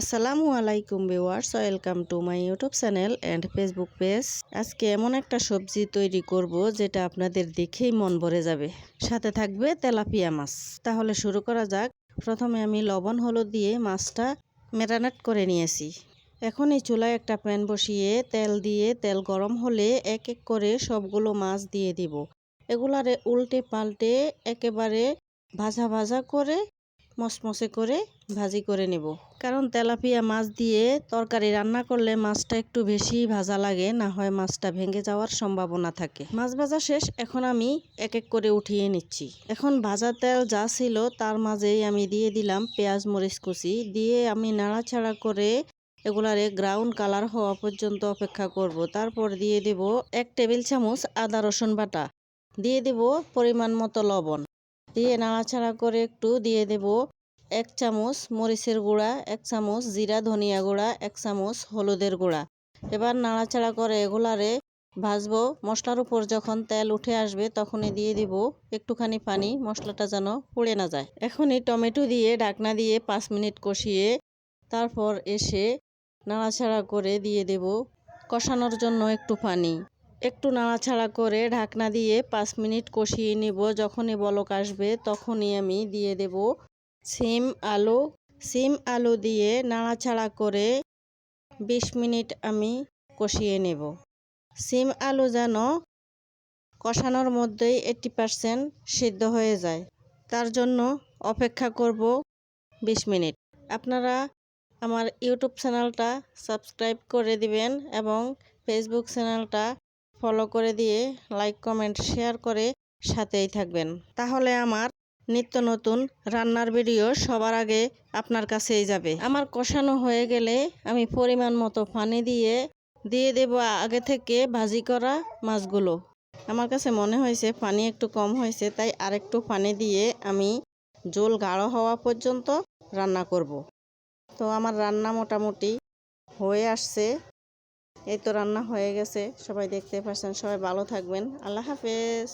আসসালামু আলাইকুম viewers, welcome to my YouTube channel and Facebook page. আজকে এমন একটা সবজি তৈরি করব যেটা আপনাদের দেখেই মন ভরে যাবে। সাথে থাকবে তেলাপিয়া মাছ। তাহলে শুরু করা যাক। প্রথমে আমি লবণ, হলুদ দিয়ে মাছটা ম্যারানেট করে নিয়েছি। এখন এই চুলায় একটা প্যান বসিয়ে তেল দিয়ে তেল গরম হলে এক এক করে সবগুলো মাছ দিয়ে দিব। এগুলারে উল্টে পাল্টে একেবারে ভাজা ভাজা করে মসমসে করে ভাজি করে নেব। কারণ তেলাপিয়া মাছ দিয়ে তরকারি রান্না করলে মাছটা একটু বেশি ভাজা লাগে, না হয় মাছটা ভেঙে যাওয়ার সম্ভাবনা থাকে। মাছ ভাজা শেষ, এখন আমি এক এক করে উঠিয়ে নিচ্ছি। এখন ভাজা তেল যা ছিল তার মাঝেই আমি দিয়ে দিলাম পেঁয়াজ, মরিচ কুচি। দিয়ে আমি নাড়াচাড়া করে এগুলারে গ্রাউন্ড কালার হওয়া পর্যন্ত অপেক্ষা করব। তারপর দিয়ে দেব এক টেবিল চামচ আদা রসুন বাটা। দিয়ে দেব পরিমাণ মতো লবণ। দিয়ে নাড়াচাড়া করে একটু দিয়ে দেব এক চামচ মরিচের গুঁড়া, এক চামচ জিরা ধনিয়া গুঁড়া, এক চামচ হলুদের গুঁড়া। এবার নাড়াচাড়া করে এগুলারে ভাজবো। মশলার উপর যখন তেল উঠে আসবে তখনই দিয়ে দিব একটুখানি পানি। মশলাটা যেন পুড়ে না যায়। এখনই টমেটো দিয়ে ডাকনা দিয়ে পাঁচ মিনিট কষিয়ে তারপর এসে নাড়াচাড়া করে দিয়ে দেব। কষানোর জন্য একটু পানি। একটু নাড়াচাড়া করে ঢাকনা দিয়ে পাঁচ মিনিট কষিয়ে নিব। যখনই বলক আসবে তখনই আমি দিয়ে দেব সিম আলু সিম আলু দিয়ে নাড়াচাড়া করে বিশ মিনিট আমি কষিয়ে নেব। সিম আলু যেন কষানোর মধ্যেই এইটটি পারসেন্ট সিদ্ধ হয়ে যায়। তার জন্য অপেক্ষা করব বিশ মিনিট। আপনারা আমার ইউটিউব চ্যানেলটা সাবস্ক্রাইব করে দিবেন এবং ফেসবুক চ্যানেলটা ফলো করে দিয়ে লাইক, কমেন্ট, শেয়ার করে সাথেই থাকবেন। তাহলে আমার নিত্য নতুন রান্নার ভিডিও সবার আগে আপনার কাছেই যাবে। আমার কষানো হয়ে গেলে আমি পরিমাণ মতো পানি দিয়ে দিয়ে দেব আগে থেকে ভাজি করা মাছগুলো। আমার কাছে মনে হয়েছে পানি একটু কম হয়েছে, তাই আরেকটু পানি দিয়ে আমি জল গাঢ় হওয়া পর্যন্ত রান্না করব। তো আমার রান্না মোটামুটি হয়ে আসছে। এই তো রান্না হয়ে গেছে। সবাই দেখতে পাচ্ছেন, সবাই ভালো থাকবেন। আল্লাহ হাফেজ।